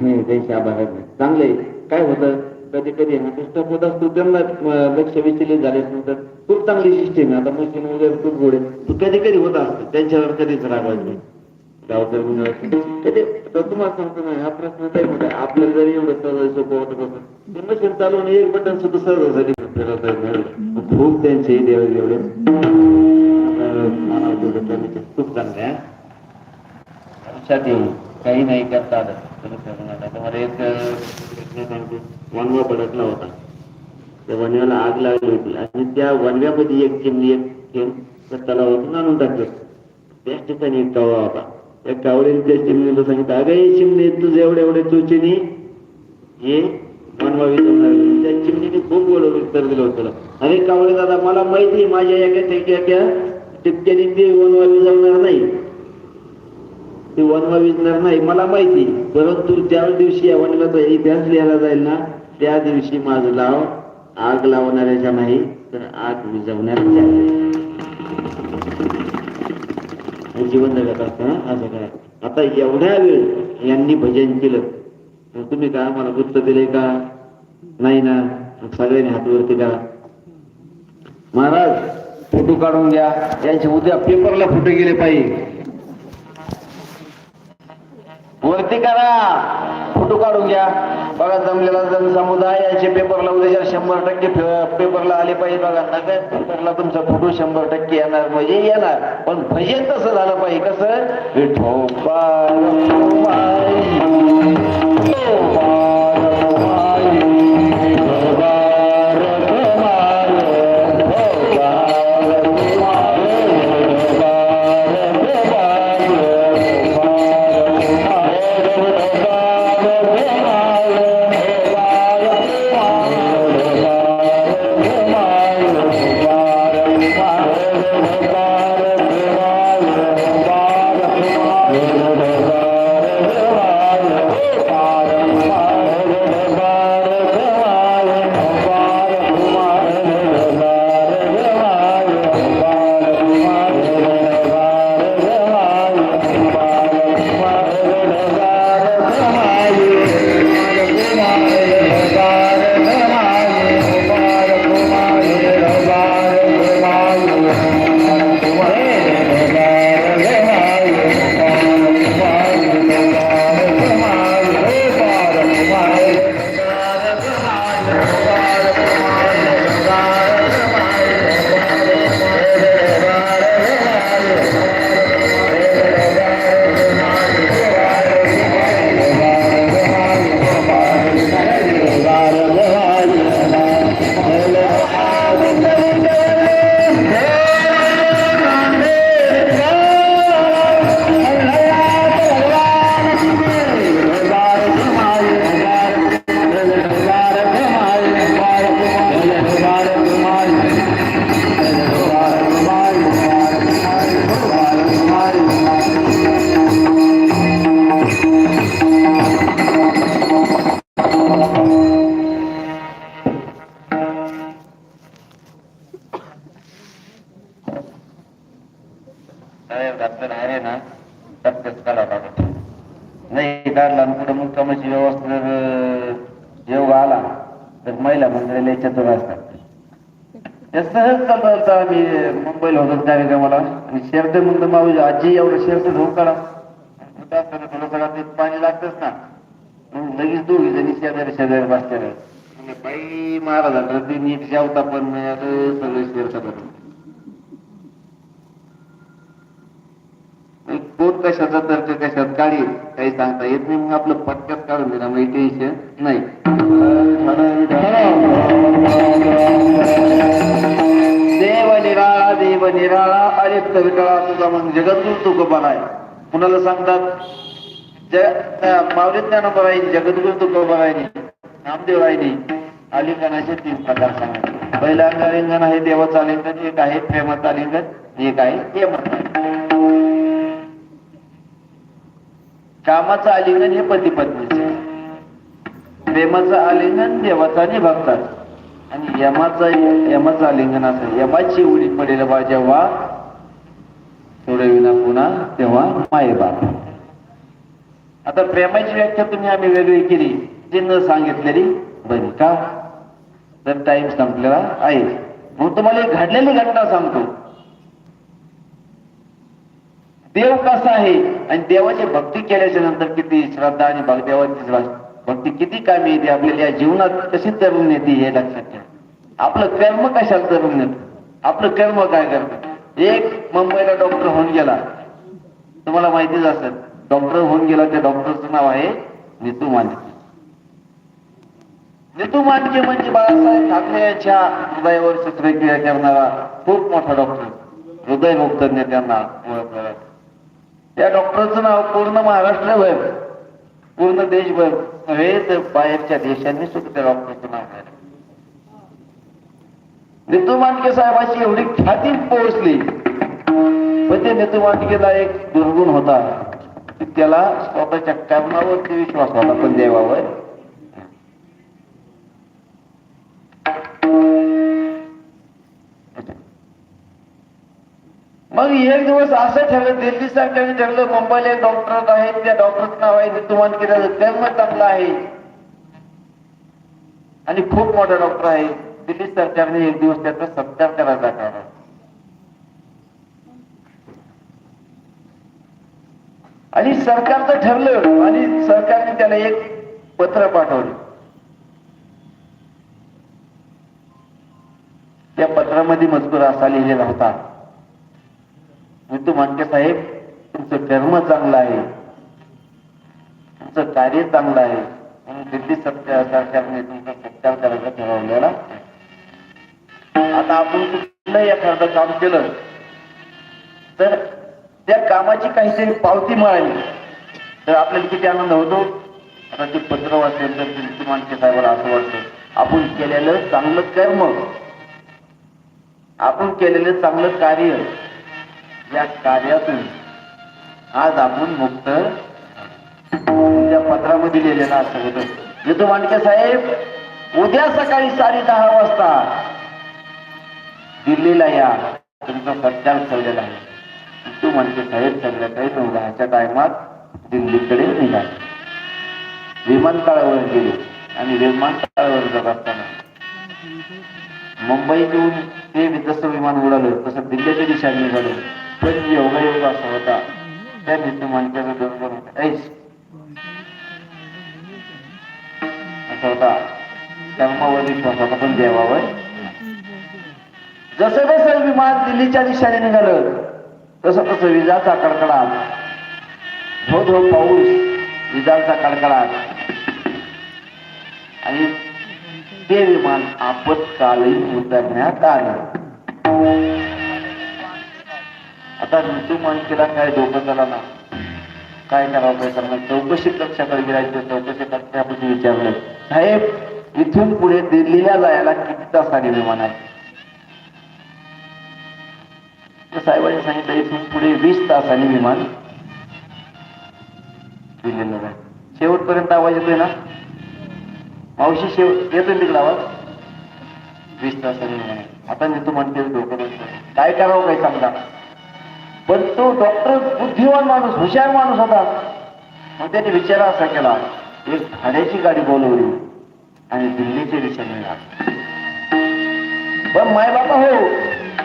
नाही त्यांची आभार आहे. चांगले काय होतं? कधी कधी हा डिस्टर्ब होत असतो त्यांना लक्ष विचलित झाले नंतर खूप चांगली सिस्टीम आहे. आता मशीन वगैरे खूप गोड आहे तू कधी कधी होत असतं. त्यांच्यावर कधीच रागवायचं नाही. तुम्हाला सांगतो ना हा प्रश्न काही मोठा आपल्याला जरी एवढं सहज सोपं वाटत होतं ते मशीन चालवून एक बटन सुद्धा सहजासाठी फिरवता खूप त्यांचे देव एवढे खूप चांगले लक्षात येईल काही नाही करता आलं तरी एक वनवा भडकला होता त्या वनव्याला आग लागली होती आणि त्या वनव्यामध्ये एक चिमणी एक थेंब त्या तलावातून आणून टाकलं त्याच ठिकाणी एक कावळा होता त्या कावळीने त्या चिमणीला सांगितलं अगं हे चिमणी तुझे एवढे एवढे चोचीनी हे वनवा त्या चिमणीने खूप गोड उत्तर दिलं होतं अरे कावळे दादा मला माहिती माझ्या एका एका टिपक्याने ते वनवा विजवणार नाही. ते वनवा विजणार नाही. मला माहिती. परंतु त्या दिवशी या इतिहास लिहायला जाईल ना त्या दिवशी माझं लाव आग लावणाऱ्याच्या नाही तर आग विझवणाऱ्याच्या जीवन जगत असताना असं काय? आता एवढ्या वेळ यांनी भजन केलं. तुम्ही का मला गुप्त दिले का? नाही ना. सगळ्यांनी हातवरती का? महाराज फोटो काढून घ्या यांचे उद्या पेपरला फोटो गेले पाहिजे. वरती करा. फोटो काढून घ्या. बघा जमलेला जन समुदाय याचे पेपरला उद्या शंभर टक्के पेपरला आले पाहिजे. बघा नका पेपरला तुमचा फोटो शंभर टक्के येणार. म्हणजे येणार. पण भजन तसं झालं पाहिजे. कसं? विठोबा. होतो मला. आणि शेरते म्हणलं माऊजी आजी एवढं शेरते झोप काढा. करा असताना थोडं सगळं पाणी लागतच ना. लगेच दोघी जणी शेजारी शेजारी बसते बाई महाराज ते नीट जेवता पण नाही सगळे शेरता पण कोण कशाचा तर्क कशात काढी काही सांगता येत नाही मग आपलं पटक्यात काढून दिला म्हणजे टेन्शन नाही. देव निराळा निराळा अलिप्त विटाळा तुझा मग जगत तुक आहे कुणाला सांगतात? माऊली ज्ञानोबाई जगद्गुरु तुकोबाई नामदेव रायनी आलिंगनाचे तीन प्रकार सांगितले. पहिला अंग आलिंगन आहे देवाचं आलिंगन एक आहे प्रेमाचं आलिंगन एक आहे प्रेमाचं कामाचं आलिंगन हे पती पत्नीचे प्रेमाचं आलिंगन देवाचं आणि भक्ताचं. आणि यमाचा यमाचं आलिंगन असेल यमाची उडी पडेल बा जेव्हा सोडविना पुन्हा तेव्हा मायबाप आता प्रेमाची व्याख्या तुम्ही आम्ही वेगळी केली जी न सांगितलेली बरी का? तर टाइम संपलेला आहे. मग तुम्हाला एक घडलेली घटना सांगतो. देव कसा आहे आणि देवाची भक्ती केल्याच्यानंतर किती श्रद्धा आणि भग- देवाची श्रद्धा- भक्ती किती कामी येते आपल्याला या जीवनात कशी तरुण येते हे लक्षात ठेवा. आपलं कर्म कशाला तरुण येतं आपलं कर्म काय करतं? एक मुंबईला डॉक्टर होऊन गेला. तुम्हाला माहितीच असेल डॉक्टर होऊन गेला त्या डॉक्टरचं नाव आहे नितू मांडके नितू मांडके म्हणजे बाळासाहेब ठाकरे यांच्या हृदयावर शस्त्रक्रिया करणारा खूप मोठा डॉक्टर हृदय तज्ञ त्यांना ओळखला त्या डॉक्टरचं नाव पूर्ण महाराष्ट्रभर पूर्ण देशभर. नव्हे तर बाहेरच्या देशांनी सुद्धा त्या डॉक्टरचं नाव नेतू मांडके साहेबाची एवढी ख्याती पोहोचली. पण ते नेतू मांडकेला एक दुर्गुण होता. त्याला स्वतःच्या कर्मावरती विश्वास होता पण देवावर मग एक दिवस असं ठरलं दिल्ली सरकारने ठरलं मुंबईला एक डॉक्टर आहेत त्या डॉक्टरचं नाव आहे तुम्हाला केलं जन्म चांगलं आहे. आणि खूप मोठा डॉक्टर आहे. दिल्ली सरकारने एक दिवस त्याचा सत्कार करायचा काढला. आणि सरकारचं ठरलं आणि सरकारने त्याला एक पत्र पाठवलं. त्या पत्रामध्ये मजकूर असा लिहिलेला होता. मी तू साहेब तुमचं कर्म चांगलं आहे. तुमचं कार्य चांगलं आहे. म्हणून दिल्ली सरकारने तुमचा सत्कार करायचा ठरवलेला. आता आपण कुठलंही एखादं काम केलं तर त्या कामाची काहीतरी पावती मिळाली. तर आपल्याला किती आनंद होतो? आता ते पत्र वाचेल तर तुमची माणसे साहेबाला असं वाटतं आपण केलेलं चांगलं कर्म आपण केलेलं चांगलं कार्य या कार्यातून आज आपण मुक्त त्या पत्रामध्ये लिहिलेलं असं होतं येतो मांडके साहेब उद्या सकाळी साडे दहा वाजता दिल्लीला या. तुमचा प्रचार चाललेला आहे. तू म्हणते साहेब संध्याकाळी नऊ टायमात दिल्लीकडे निघाले. विमानतळावर गेले आणि विमानतळावर जात असताना मुंबईतून ते जसं विमान उडालं तसं दिल्लीच्या दिशा निघालं. पण योगायोग असा होता त्या दोन ऐस असा होता कर्मावर पण देवावर जसं जसं विमान दिल्लीच्या दिशेने निघालं तसं तसं विजाचा कडकडाट धो धो पाऊस विजांचा कडकडाट आणि ते विमान आपत्कालीन उतरण्यात आलं आता मृत्यू मानकेला काय धोका झाला ना काय करावं काय करणार चौकशी कक्षाकडे गेलायचं चौकशी करण्यापूर्वी विचारलं. साहेब इथून पुढे दिल्लीला जायला किती तासाने विमान आहे? साहेबांनी सांगितलं इथून पुढे वीस तासांनी विमान दिल्लीला जाय शेवटपर्यंत आवाज येतोय ना? मावशी शेवट येतोय तिकडे आवाज? वीस तासाने विमान आता मी तू म्हणते डोकं काय करावं काय सांगता पण तो डॉक्टर बुद्धिवान माणूस हुशार माणूस होता. मग त्याने विचार असा केला एक भाड्याची गाडी बोलवली आणि दिल्लीच्या दिशेने पण माय बाबा हो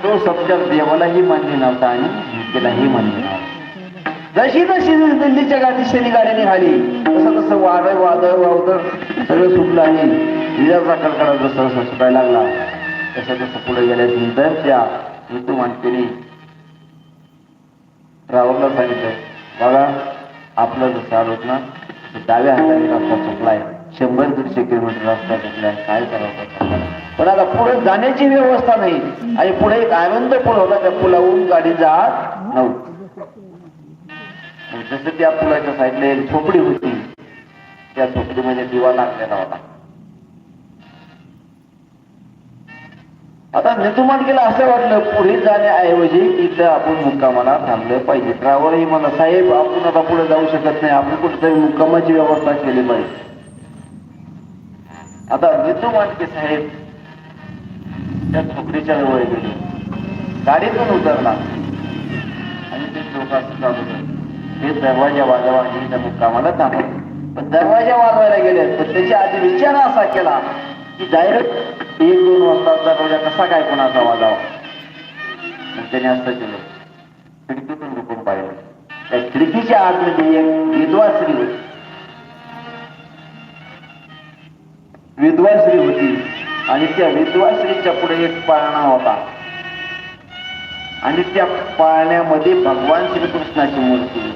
तो शब्द देवालाही मान्य नव्हता आणि भीतीलाही मान्य नव्हता. जशी तशी दिल्लीच्या गाडीशेनी गाडी निघाली तसं तसं वादळ वादळ वावदळ सगळं सुटलं आणि विजाचा कडकडा जसं जसं सुटायला लागला तसं तसं पुढे गेल्यानंतर त्या ऋतू मानकेने सांगितलं बघा आपलं जसं आलोत ना डाव्या हाताने रस्ता चुकलाय. शंभर दीडशे किलोमीटर रस्ता चुकलाय. काय करावं पण आता पुढे जाण्याची व्यवस्था नाही. आणि पुढे एक आनंद पूल होता त्या पुलावरून गाडी जात नव्हती. जसं त्या पुलाच्या साईडला एक झोपडी होती त्या झोपडीमध्ये दिवा लागलेला होता. आता नेतुमानकीला असं वाटलं पुढे जाण्याऐवजी इथं आपण मुक्कामाला थांबलं पाहिजे. ड्रायव्हरही म्हणा साहेब आपण आता पुढे जाऊ शकत नाही. आपण कुठेतरी मुक्कामाची व्यवस्था केली पाहिजे. आता नेतुमानके साहेब त्या झोपडीच्या जवळ गेले. गाडीतून उतरला आणि ते लोक चालू ते दरवाजा वाजवा आणि त्या मुक्कामाला थांबले. पण दरवाजा वाजवायला गेले तर त्याच्या आधी विचार असा केला की डायरेक्ट एक दोन वाजता दरवाजा कसा काय कोणाचा वाजावा त्याने असं केलं खिडकीतून लुकून पाहिलं त्या खिडकीच्या आतमध्ये एक विधवा स्त्री होती विधवा स्त्री होती आणि त्या विधवा स्त्रीच्या पुढे एक पाळणा होता आणि त्या पाळण्यामध्ये भगवान श्रीकृष्णाची मूर्ती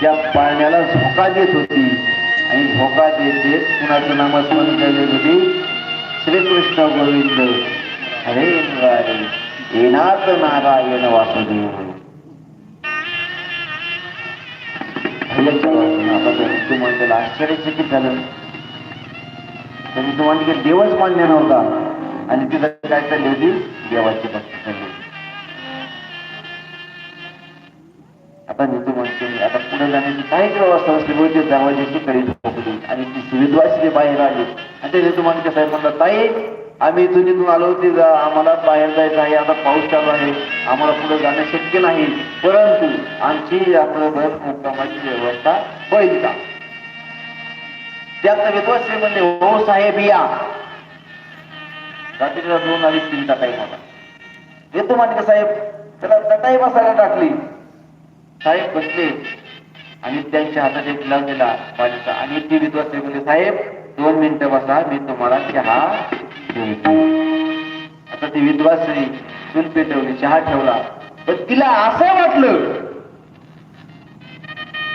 त्या पाळण्याला झोका देत होती आणि धोका देत. देत कुणाचं नामस्मरण केले होती? श्रीकृष्ण गोविंद. हरे मुरारी येनाथ नारायण वासुदेव. आता तू म्हणलेलं आश्चर्यचकित झालं त्यांनी तुम्हाला की देवच मान्य नव्हता. आणि तिथं काय चालली होती? देवाची भक्ती चालली आता म्हणतो आता पुढे जाण्याची काहीच व्यवस्था असली होती दरवाजाची कडी झोपली. आणि ती सुविधवाशी बाहेर आली. आणि ते ऋतू मानके साहेब म्हणतात ताई आम्ही इथून इथून आलो होती आम्हाला बाहेर जायचं आहे. आता पाऊस चालू आहे. आम्हाला पुढे जाणं शक्य नाही. परंतु आमची आपलं घर मुक्कामाची व्यवस्था होईल का त्यात विधवाश्री म्हणले हो साहेब या. रात्रीला दोन अडीच तीन टाकाई होता येतो मानके साहेब त्याला चटाई बसायला टाकली. साहेब बसले. आणि त्यांच्या हातात एक ग्लास दिला पाण्याचा आणि ती विद्वासी म्हणजे साहेब दोन मिनिटं बसा मी तुम्हाला चहा देतो. आता ती विद्वासी चूल पेटवली चहा ठेवला. पण तिला असं वाटलं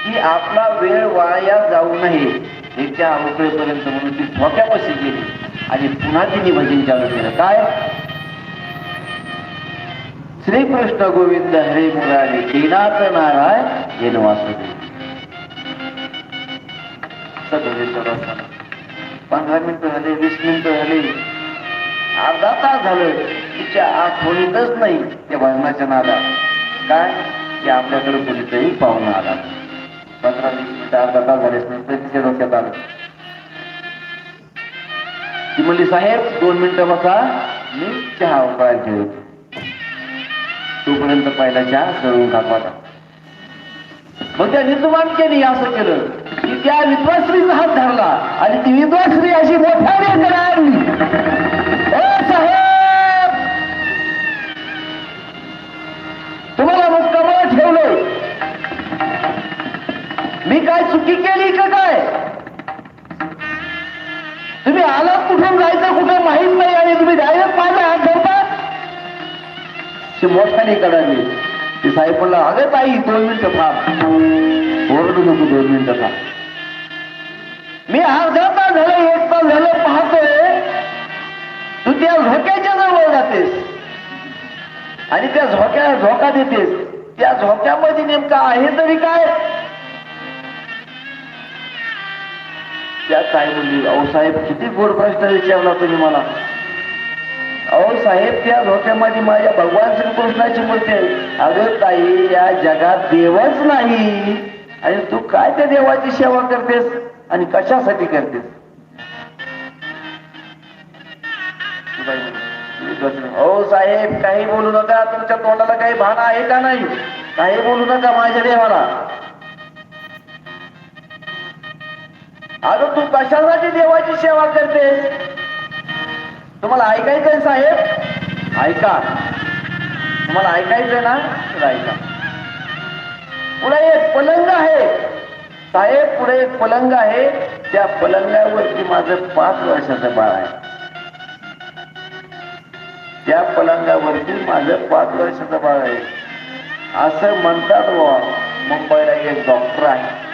की आपला वेळ वाया जाऊ नये. एकच्या अवकळेपर्यंत म्हणून ती धोक्यापाशी गेली. आणि पुन्हा तिने भजन चालू केलं. काय? श्रीकृष्ण गोविंद हरे मुरारी श्रीनाथ नारायण येन वासुदेव पंधरा मिनिटं झाले वीस मिनिटं झाले. अर्धा तास झालं. तिच्या आठवणीतच नाही त्या भजनाच्या नादा काय? की आपल्याकडे कुणीतही पाहुणा आला. पंधरा वीस मिनिटं अर्धा तास झालेच तिच्या डोक्यात आलं. ती म्हणली साहेब दोन मिनिटं बसा. मी चहा उपाय ठेवतो. तोपर्यंत पहिला चहा सळून टाकवाचा मग त्या विद्वानकेने असं केलं की त्या विद्वाश्रीचा हात धरला आणि ती विद्वाश्री अशी मोठ्याने करावी ए साहेब! तुम्हाला मुक्कामाला मी काय चुकी केली का काय? तुम्ही आलात कुठून? जायचं कुठे माहीत नाही आणि तुम्ही डायरेक्ट माझा ती मोठ्याने कडाली ती साहेब म्हणला अगं ताई दोन मिनिटं थांब. ओरडू नको दोन मिनिटं थांब. मी अर्धा तास झालं एक तास झालं पाहतोय. तू त्या झोक्याच्या जवळ जातेस. आणि त्या झोक्या झोका देतेस. त्या झोक्यामध्ये नेमका आहे तरी काय? त्या ताई म्हणली अहो साहेब किती गोड प्रश्न विचारला तुम्ही मला. अहो साहेब त्या झोक्यामध्ये माझ्या भगवान श्रीकृष्णाची मूर्ती आहे. अगं ताई या जगात देवच नाही. आणि तू काय त्या देवाची सेवा करतेस? आणि कशासाठी करतेस? हो साहेब काही बोलू नका. तुमच्या तोंडाला काही भान आहे का नाही? काही बोलू नका माझ्या देवाला. अगं तू कशासाठी देवाची सेवा करतेस? तुम्हाला ऐकायचंय साहेब? ऐका. तुम्हाला ऐकायचंय ना? तर ऐका. पुढे एक पलंग आहे. साहेब पुढे एक पलंग आहे. त्या पलंगावरती माझं पाच वर्षाचं बाळ आहे. त्या पलंगावरती माझं पाच वर्षाचं बाळ आहे. असं म्हणतात बुवा मुंबईला एक डॉक्टर आहे.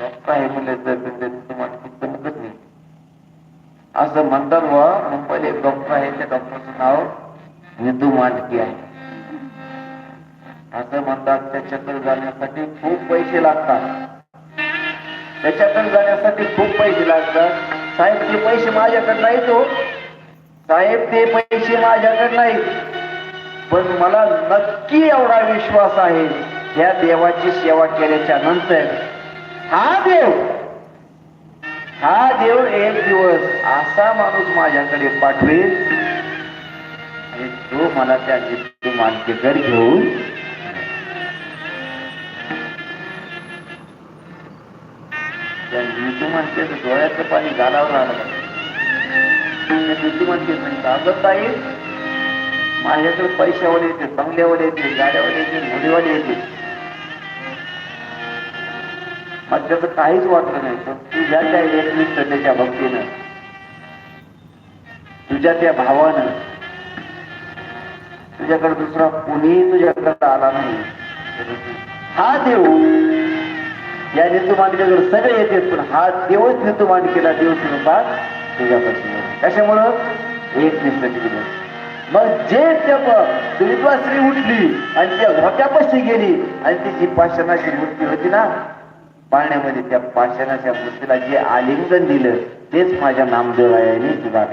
डॉक्टर आहे म्हणले तर असं म्हणतात बुवा मुंबईला एक डॉक्टर आहे त्या डॉक्टरचं नाव निधू मांडकी आहे. असं म्हणतात त्याच्याकडे जाण्यासाठी खूप पैसे लागतात. त्याच्याकडे जाण्यासाठी खूप पैसे लागतात. साहेब ते पैसे माझ्याकडे नाही तो हो. साहेब ते पैसे माझ्याकडे नाहीत. पण मला नक्की एवढा विश्वास आहे या देवाची सेवा केल्याच्यानंतर हा देव हा देव एक दिवस असा माणूस माझ्याकडे पाठवेल. आणि तो मला त्या जितू घेऊन त्या जितू डोळ्याचं पाणी घालावं राहिलं त्या जितू म्हणते सांगत आहे माझ्याकडे पैशावाले येते बंगल्यावाले येते गाड्यावाले येते मुलीवाले येते. मला त्याचं काहीच वाटलं नाही. पण तुझ्या त्या एकनिष्ठतेच्या भक्तीनं तुझ्या त्या भावानं तुझ्याकडे दुसरा कोणीही तुझ्याकडे आला नाही. हा देव या नेतू मांडकेकडे सगळे येते पण हा देवच नेतू मांडकेला देव स्वरूपात तुझ्यापासून कशामुळं? एक निष्ठती दिलं मग जे त्या दलितवासरी उठली आणि त्या घोट्यापाशी गेली आणि तिची पाषाणाची मूर्ती होती ना पाण्यामध्ये त्या पाषाणाच्या मूर्तीला जे आलिंगन दिलं तेच माझ्या नामदेवायाने तुला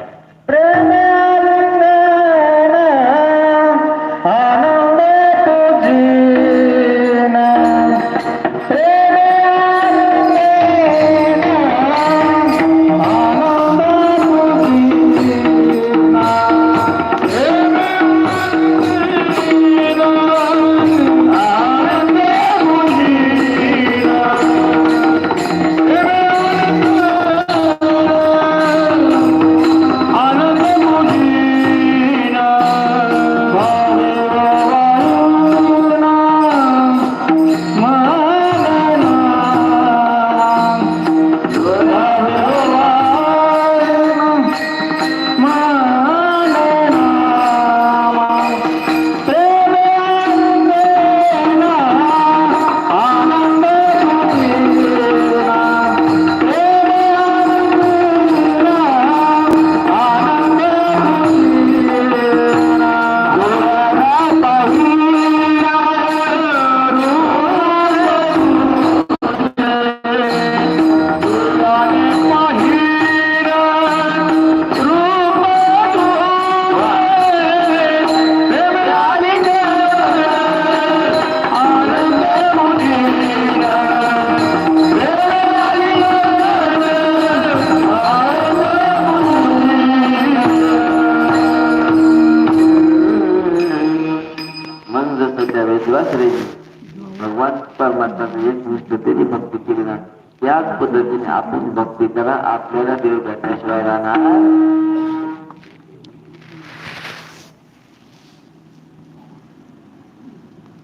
आपण भक्ती करा आपल्याला देव भेटल्याशिवाय राहणार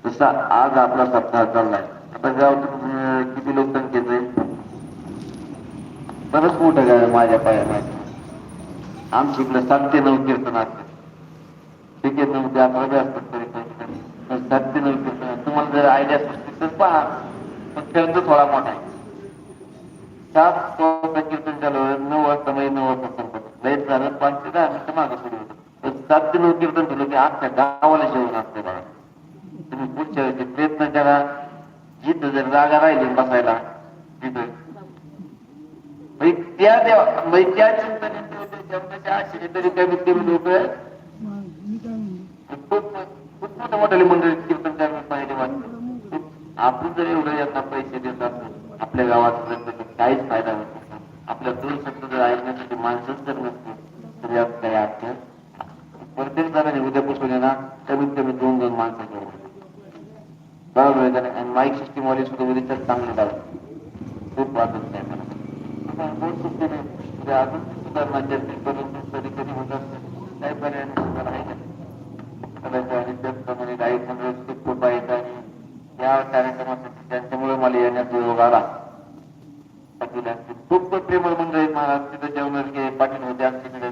तसा आज आपला सप्ताह चाललाय. आता गावातून किती लोकसंख्येच आहे बरंच मोठं गाव माझ्या पाया माझ्या आमच्या इकडे सात ते नऊ कीर्तन असतात ठीक आहे नऊ ते अकरा बी असतात तरी पण. सात ते नऊ कीर्तन तुम्हाला जर आयडिया असतील तर पहा. पण खेळ थोडा मोठा आहे. सात वाजता कीर्तन चालू नऊ वाजता म्हणजे नऊ वाजता संपत लयच झालं. पाच ते दहा मिनिटं मागं सुरू होतं. सात ते नऊ कीर्तन केलं की अख्ख्या गावाला जेवण असते बघा तुम्ही पुढच्या वेळी प्रयत्न करा. जिथं जर जागा राहिली बसायला तिथं. म्हणजे त्या देवा म्हणजे त्या चिंतने जेवणाच्या आशेने तरी कमीत कमी लोक खूप खूप मोठ्या मोठ्या मंडळी कीर्तन करायला पाहिजे वाटतं आपण जर एवढं यांना पैसे देत असतो आपल्या गावात काहीच फायदा होत नसतो. आपल्या दोन शब्द जर ऐकण्यासाठी माणसंच जर नसतील तर यात काही अर्थ प्रत्येक जणांनी उद्यापासून येणार कमीत कमी दोन दोन माणसं घेऊन बरोबर आहे त्याने आणि माईक सिस्टीम वाले सुद्धा उद्या तर चांगले लावतात खूप वाटत नाही मला. आपण बोल चुकते नाही. अजून सुधारणा चर्चा करून कधी कधी होतात काही पर्याय नाही. सुधारणा आहे आणि त्याचप्रमाणे गाईड मंडळ खूप खूप आहेत आणि या कार्यक्रमासाठी त्यांच्यामुळे मला येण्याचा योग आला. पाटीलांचे खूप खूप प्रेमळ मंडळ आहेत महाराज तिथं जेवणार की पाटील होते आमच्याकडे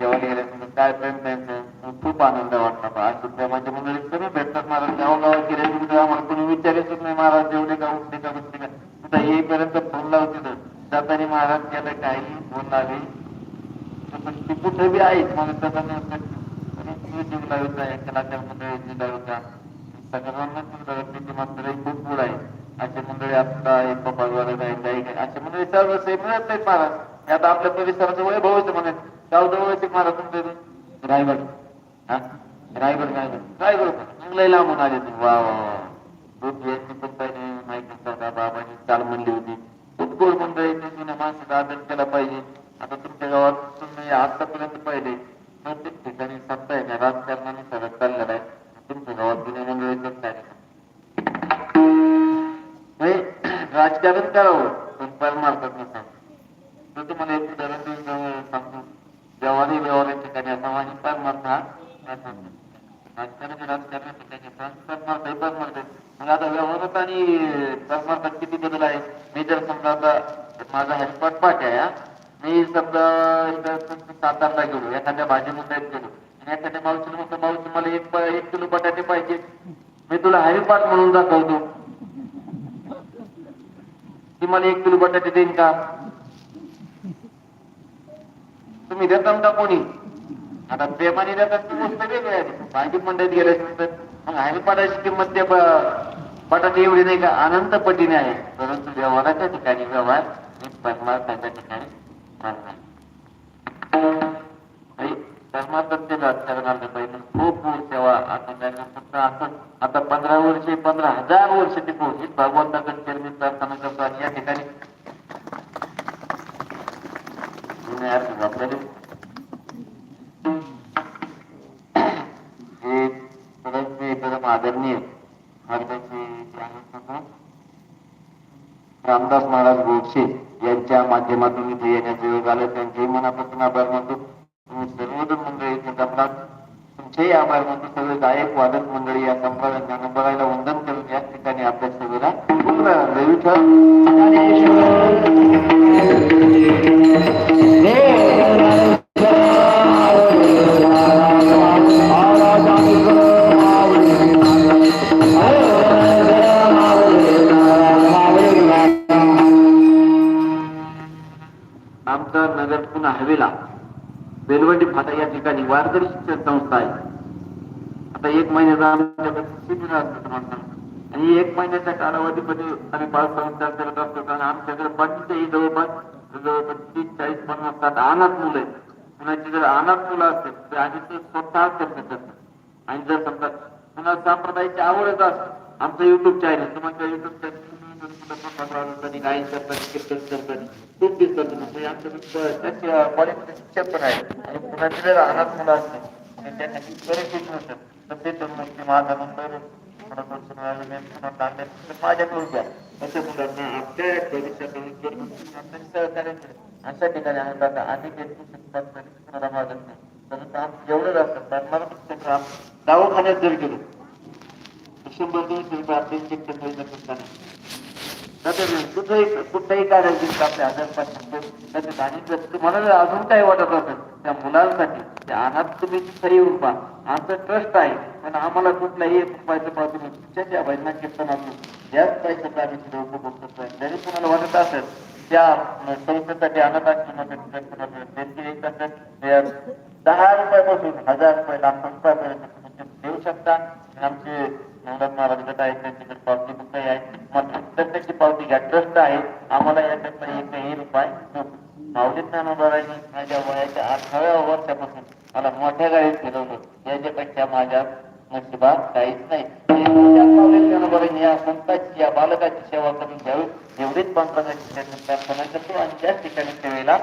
जेवायला गेल्यानंतर काय प्रेम त्यांचं खूप आनंद वाटला बा. आज प्रेमाच्या मंडळी सगळे भेटतात महाराज. गावागावात गेले आम्हाला कोणी विचारायचंच नाही महाराज जेवढे का उठले का बसले का. तिथं येईपर्यंत फोन लावत तिथं जाताना महाराज केलं काही फोन लावे. ती कुठे बी आहेत. मग त्याचा युट्यूबला होता कलाकार मंडळी लावता सगळ्यांना प्रगतीची मात्र खूप गुड आहे अशी मंडळी आता एक भगवान आहे काही काही अशी मंडळी सर्व सेम मिळत नाहीत महाराज हे आता आपल्या परिसराचं वैभव होतं म्हणे. गाव जवळचे महाराज तुमच्या रायगड. हा? रायगड रायगड. रायगड चांगलं लांबून आले तुम्ही. वा वा दूध खूप पण पाहिजे. माहिती सांगा. बाबाजी चाल म्हणली होती. खूप गोड मंडळी जुन्या माणसाचा आदर केला पाहिजे. आता तुमच्या गावात तुम्ही आतापर्यंत पाहिले. प्रत्येक ठिकाणी सत्ता आहे. राजकारणाने सगळं चाललेला आहे. तुमच्या गावात जुन्या सत्ता आहे राजकारण करावं पण परमार्थात नसावं तर तुम्हाला एक उदाहरण देऊन सांगतो. व्यवहारी व्यवहार ठिकाणी असावा आणि परमार्थ हा राजकारण राजकारण ठिकाणी परमार्थ परमार्थ मग आता व्यवहारात आणि परमार्थात किती बदल आहे मी जर समजा आता माझा हरिपाठ पाठ आहे हा. मी समजा सातारला गेलो एखाद्या भाजी मुंबईत गेलो. आणि एखाद्या मावशीला म्हणतो मावशी मला एक एक किलो बटाटे पाहिजे. मी तुला हरिपाठ म्हणून दाखवतो. ती मला एक किलो बटाटे देईन का? तुम्ही देतात का कोणी? आता प्रेमाने देतात ती गोष्ट वेगळी आहे भाजी मंडळीत गेल्यानंतर मग हरिपाठाची किंमत ते ब- बटाटे एवढी नाही का? अनंत पटीने आहे. परंतु व्यवहाराच्या ठिकाणी व्यवहार परमार्थाच्या ठिकाणी परमार्थ. आणि परमार्थाचे पाहिजे खूप खूप सेवा आता त्यांना फक्त असं आता पंधरा वर्षे पंधरा हजार वर्ष ते पोहोचले भगवंताकडे चरणी प्रार्थना करतात या ठिकाणी. आदरणीय रामदास महाराज गोडसे यांच्या माध्यमातून इथे येण्याचे योग आलं. त्यांचेही मनापासून आभार मानतो. हे आभार मानतो सगळे गायक वादक मंडळी या संप्रदाय ज्ञानोबरायला वंदन करून या ठिकाणी आपल्या सगळ्याला पूर्ण आमचा नगर पुन्हा हवेला. बेलवंडी फाटा या ठिकाणी वारकरी शिक्षण संस्था आहे. एक महिन्याचा आणि एक महिन्याच्या कालावधीमध्ये आम्ही पाच संस्कार करत असतो कारण आमच्याकडे बाकीच्याही जवळपास जवळपास तीस चाळीस पन्नास साठ अनाथ मुलं आहेत. कुणाची जर अनाथ मुलं असतील तर आम्ही ते स्वतः खर्च करतो आणि जर समजा पुन्हा संप्रदायाची आवडच असते आमचं युट्यूब चॅनल तुम्हाला युट्यूब चॅनल गायन करतात कीर्तन करतात खूप दिसतात. म्हणजे आमच्याकडे त्याचे कॉलेजमध्ये शिक्षक पण आहे आणि कुणाची जर अनाथ मुलं असतील परिस्थिती माझा माझ्याकडून घ्या. अशा मुलांना आपल्या सहकार्य अशा ठिकाणी आम्ही अनेक व्यक्ती शिकतात तरी मागत नाही. परंतु आमचं जेवढं मला काम दवाखान्यात जर गेलो शंभर दोनशे रुपये आपले शिक्षण नाही तसंच कुठंही कुठल्याही कार्यात तसेच आणि जर तुम्हाला जर अजून काही वाटत असेल त्या मुलांसाठी त्या अनाथ तुम्ही तिथे येऊन पहा. आमचं ट्रस्ट आहे पण आम्हाला कुठलाही एक रुपयाचं पावती तुमच्या भजना कीर्तनातून याच पैशाचा आम्ही तिथे उपभोग करतोय. जरी तुम्हाला वाटत असेल त्या संस्थेसाठी अनाथ दहा रुपयापासून हजार रुपये लाख रुपयापर्यंत देऊ शकता. आमचे नवनाथ महाराज गट आहेत त्यांच्याकडे पावती बुक आहे. मात्र प्रत्येकची पावती ट्रस्ट आहे आम्हाला याच्यातला एकही रुपये नको माऊली ज्ञानोबारांनी माझ्या वयाच्या अठराव्या वर्षापासून मला मोठ्या गाडीत फिरवलं. याच्यापेक्षा माझ्या नशिबात काहीच नाही. माऊली ज्ञानोबारांनी या संतांची या बालकाची सेवा करून घ्यावी. एवढीच पंतप्रधानाची प्रार्थना करतो. आणि त्याच ठिकाणी सेवेला